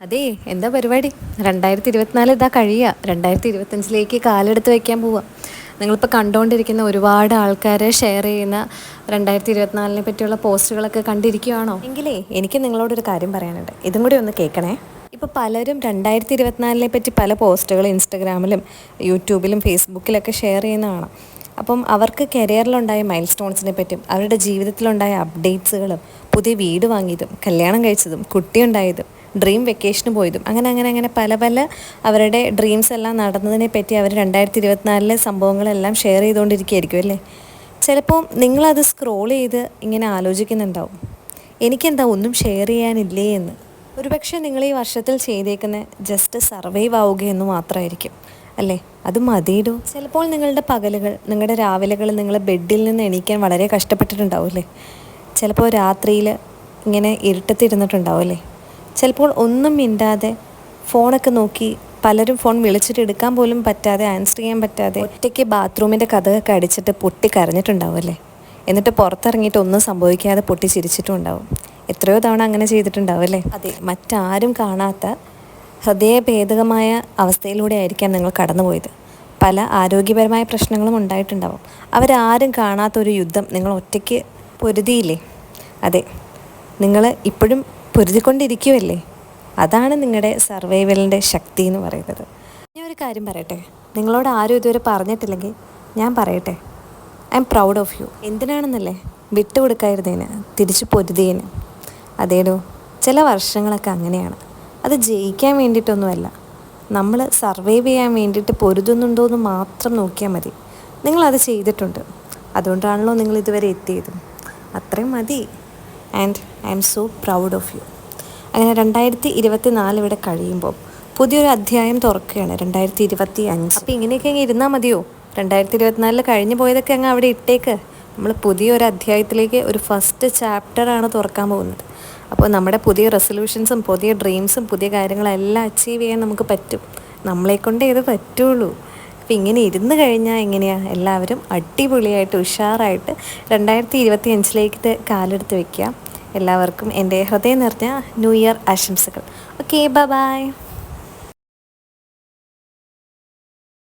അതെ എന്താ പരിപാടി? രണ്ടായിരത്തി ഇരുപത്തിനാല് ഇതാ കഴിയുക. രണ്ടായിരത്തി ഇരുപത്തഞ്ചിലേക്ക് കാലെടുത്ത് വയ്ക്കാൻ പോവുക. നിങ്ങളിപ്പോൾ കണ്ടുകൊണ്ടിരിക്കുന്ന ഒരുപാട് ആൾക്കാരെ ഷെയർ ചെയ്യുന്ന രണ്ടായിരത്തി ഇരുപത്തിനാലിനെ പറ്റിയുള്ള പോസ്റ്റുകളൊക്കെ കണ്ടിരിക്കുകയാണോ എങ്കിലേ എനിക്ക് നിങ്ങളോടൊരു കാര്യം പറയാനുണ്ട്. ഇതും കൂടി ഒന്ന് കേൾക്കണേ. ഇപ്പോൾ പലരും രണ്ടായിരത്തി ഇരുപത്തിനാലിനെ പറ്റി പല പോസ്റ്റുകൾ ഇൻസ്റ്റഗ്രാമിലും യൂട്യൂബിലും ഫേസ്ബുക്കിലൊക്കെ ഷെയർ ചെയ്യുന്നതാണ് അപ്പം അവർക്ക് കരിയറിലുണ്ടായ മൈൽ സ്റ്റോൺസിനെ പറ്റും അവരുടെ ജീവിതത്തിലുണ്ടായ അപ്ഡേറ്റ്സുകളും പുതിയ വീട് വാങ്ങിയതും കല്യാണം കഴിച്ചതും കുട്ടിയുണ്ടായതും ഡ്രീം വെക്കേഷന് പോയതും. അങ്ങനെ അങ്ങനെ അങ്ങനെ പല പല അവരുടെ ഡ്രീംസ് എല്ലാം നടന്നതിനെ പറ്റി അവർ രണ്ടായിരത്തി ഇരുപത്തിനാലിലെ സംഭവങ്ങളെല്ലാം ഷെയർ ചെയ്തുകൊണ്ടിരിക്കുകയായിരിക്കും അല്ലേ? ചിലപ്പോൾ നിങ്ങളത് സ്ക്രോൾ ചെയ്ത് ഇങ്ങനെ ആലോചിക്കുന്നുണ്ടാവും. എനിക്കെന്താ ഒന്നും ഷെയർ ചെയ്യാനില്ലേ എന്ന്. ഒരുപക്ഷെ നിങ്ങൾ ഈ വർഷത്തിൽ ചെയ്തേക്കുന്ന ജസ്റ്റ് സർവൈവ് ആവുകയെന്ന് മാത്രമായിരിക്കും അല്ലേ? അത് മതിയിടൂ ചിലപ്പോൾ നിങ്ങളുടെ പകലുകൾ നിങ്ങളുടെ രാവിലെകൾ നിങ്ങൾ ബെഡിൽ നിന്ന് എണീക്കാൻ വളരെ കഷ്ടപ്പെട്ടിട്ടുണ്ടാവും അല്ലേ? ചിലപ്പോൾ രാത്രിയിൽ ഇങ്ങനെ ഇരുട്ടത്തിരുന്നിട്ടുണ്ടാവും അല്ലേ? ചിലപ്പോൾ ഒന്നും മിണ്ടാതെ ഫോണൊക്കെ നോക്കി പലരും ഫോൺ വിളിച്ചിട്ട് എടുക്കാൻ പോലും പറ്റാതെ ആൻസർ ചെയ്യാൻ പറ്റാതെ ഒറ്റയ്ക്ക് ബാത്റൂമിന്റെ കഥകൊക്കെ അടിച്ചിട്ട് പൊട്ടി കരഞ്ഞിട്ടുണ്ടാവും അല്ലേ? എന്നിട്ട് പുറത്തിറങ്ങിയിട്ട് ഒന്നും സംഭവിക്കാതെ പൊട്ടി ചിരിച്ചിട്ടും ഉണ്ടാവും എത്രയോ തവണ അങ്ങനെ ചെയ്തിട്ടുണ്ടാവും അല്ലേ? അതെ മറ്റാരും കാണാത്ത ഹൃദയഭേദകമായ അവസ്ഥയിലൂടെ ആയിരിക്കാം നിങ്ങൾ കടന്നുപോയത്. പല ആരോഗ്യപരമായ പ്രശ്നങ്ങളും ഉണ്ടായിട്ടുണ്ടാവും. അവരാരും കാണാത്ത ഒരു യുദ്ധം നിങ്ങൾ ഒറ്റയ്ക്ക് പൊരുതിയില്ലേ? അതെ നിങ്ങൾ ഇപ്പോഴും പൊരുതിക്കൊണ്ടിരിക്കുമല്ലേ അതാണ് നിങ്ങളുടെ സർവൈവലിന്റെ ശക്തി എന്ന് പറയുന്നത്. ഞാൻ ഒരു കാര്യം പറയട്ടെ? നിങ്ങളോട് ആരും ഇതുവരെ പറഞ്ഞിട്ടില്ലെങ്കിൽ ഞാൻ പറയട്ടെ? I M proud of you എന്തിനാണെന്നല്ലേ? വിട്ടുകൊടുക്കായിരുന്നേന് തിരിച്ചു പൊരുതിയേന് അതേടോ ചില വർഷങ്ങളൊക്കെ അങ്ങനെയാണ്. അത് ജയിക്കാൻ വേണ്ടിയിട്ടൊന്നുമല്ല. നമ്മൾ സർവൈവ് ചെയ്യാൻ വേണ്ടിയിട്ട് പൊരുതുന്നുണ്ടോ എന്ന് മാത്രം നോക്കിയാൽ മതി. നിങ്ങളത് ചെയ്തിട്ടുണ്ട്. അതുകൊണ്ടാണല്ലോ നിങ്ങൾ ഇതുവരെ എത്തിയത്. അത്രയും മതി. And I'm so proud of you. അങ്ങനെ രണ്ടായിരത്തി ഇരുപത്തി നാല് ഇവിടെ കഴിയുമ്പോൾ പുതിയൊരു അധ്യായം തുറക്കുകയാണ് രണ്ടായിരത്തി ഇരുപത്തി അഞ്ച് അപ്പോൾ ഇങ്ങനെയൊക്കെ അങ്ങ് ഇരുന്നാൽ മതിയോ? രണ്ടായിരത്തി ഇരുപത്തിനാലിൽ കഴിഞ്ഞു പോയതൊക്കെ അങ്ങ് അവിടെ ഇട്ടേക്ക്. നമ്മൾ പുതിയൊരു അധ്യായത്തിലേക്ക് ഒരു ഫസ്റ്റ് ചാപ്റ്ററാണ് തുറക്കാൻ പോകുന്നത്. അപ്പോൾ നമ്മുടെ പുതിയ റെസൊല്യൂഷൻസും പുതിയ ഡ്രീംസും പുതിയ കാര്യങ്ങളെല്ലാം അച്ചീവ് ചെയ്യാൻ നമുക്ക് പറ്റും. നമ്മളെക്കൊണ്ട് ഇത് പറ്റുള്ളൂ. അപ്പം ഇങ്ങനെ ഇരുന്ന് കഴിഞ്ഞാൽ എങ്ങനെയാണ് എല്ലാവരും അടിപൊളിയായിട്ട് ഉഷാറായിട്ട് രണ്ടായിരത്തി ഇരുപത്തി അഞ്ചിലേക്ക് കാലെടുത്ത് വെക്കുക. എല്ലാവർക്കും എന്റെ ഹൃദയം നിറഞ്ഞ ന്യൂ ഇയർ ആശംസകൾ. Okay bye